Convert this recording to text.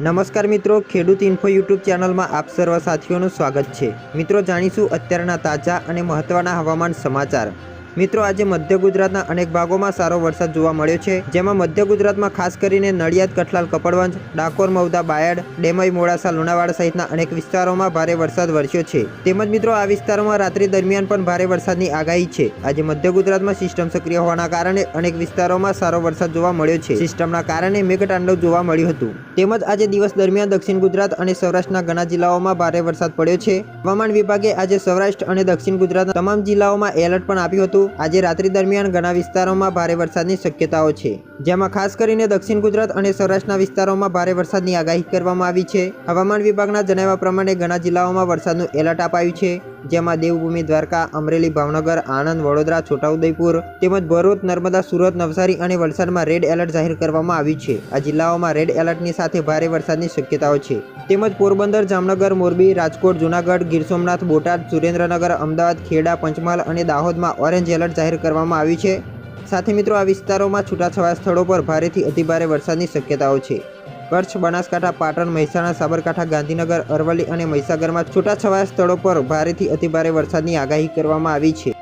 નમસ્કાર મિત્રો, ખેડૂત ઇન્ફો યુટ્યુબ ચેનલમાં આપ સર્વ સાથીઓનું સ્વાગત છે. મિત્રો, જાણીશું અત્યારના તાજા અને મહત્વના હવામાન સમાચાર. મિત્રો, આજે મધ્ય ગુજરાતના અનેક ભાગોમાં સારો વરસાદ જોવા મળ્યો છે, જેમાં મધ્ય ગુજરાતમાં ખાસ કરીને નડિયાદ, કઠલાલ, કપડવંજ, ડાકોર મૌદા બાયડ, ડેમઈ, મોડાસા, લુણાવાડા સહિતના અનેક વિસ્તારોમાં ભારે વરસાદ વરસ્યો છે. તેમજ મિત્રો, આ વિસ્તારોમાં રાત્રિ દરમિયાન પણ ભારે વરસાદની આગાહી છે. આજે મધ્ય ગુજરાતમાં સિસ્ટમ સક્રિય હોવાના કારણે અનેક વિસ્તારોમાં સારો વરસાદ જોવા મળ્યો છે. સિસ્ટમના કારણે મેઘતાંડવ જોવા મળ્યું હતું. તેમજ આજે દિવસ દરમિયાન દક્ષિણ ગુજરાત અને સૌરાષ્ટ્રના ઘણા જિલ્લાઓમાં ભારે વરસાદ પડ્યો છે. હવામાન વિભાગે આજે સૌરાષ્ટ્ર અને દક્ષિણ ગુજરાતના તમામ જિલ્લાઓમાં એલર્ટ પણ આપ્યું હતું. આજે રાત્રિ દરમિયાન ઘણા વિસ્તારોમાં ભારે વરસાદની શક્યતાઓ છે. જેમાં ખાસ કરીને દક્ષિણ ગુજરાત અને સૌરાષ્ટ્રના વિસ્તારોમાં ભારે વરસાદની આગાહી કરવામાં આવી છે. હવામાન વિભાગના જણાવ્યા પ્રમાણે ઘણા જિલ્લાઓમાં વરસાદનું એલર્ટ અપાયું છે, જેમાં દેવભૂમિ, દ્વારકા, અમરેલી, ભાવનગર, આણંદ, વડોદરા, છોટાઉદેપુર તેમજ ભરૂચ, નર્મદા, સુરત, નવસારી અને વલસાડમાં રેડ એલર્ટ જાહેર કરવામાં આવ્યું છે. આ જિલ્લાઓમાં રેડ એલર્ટની સાથે ભારે વરસાદની શક્યતાઓ છે. તેમજ પોરબંદર, જામનગર, મોરબી, રાજકોટ, જુનાગઢ, ગીર સોમનાથ, બોટાદ, સુરેન્દ્રનગર, અમદાવાદ, ખેડા, પંચમહાલ અને દાહોદમાં ઓરેન્જ એલર્ટ જાહેર કરવામાં આવ્યું છે. સાથે મિત્રો, આ વિસ્તારોમાં છૂટાછવાયા સ્થળો પર ભારેથી અતિભારે વરસાદની શક્યતાઓ છે. કચ્છ, બનાસકાંઠા, પાટણ, મહેસાણા, સાબરકાંઠા, ગાંધીનગર, અરવલ્લી અને મહીસાગરમાં છૂટાછવાયા સ્થળો પર ભારેથી અતિભારે વરસાદની આગાહી કરવામાં આવી છે.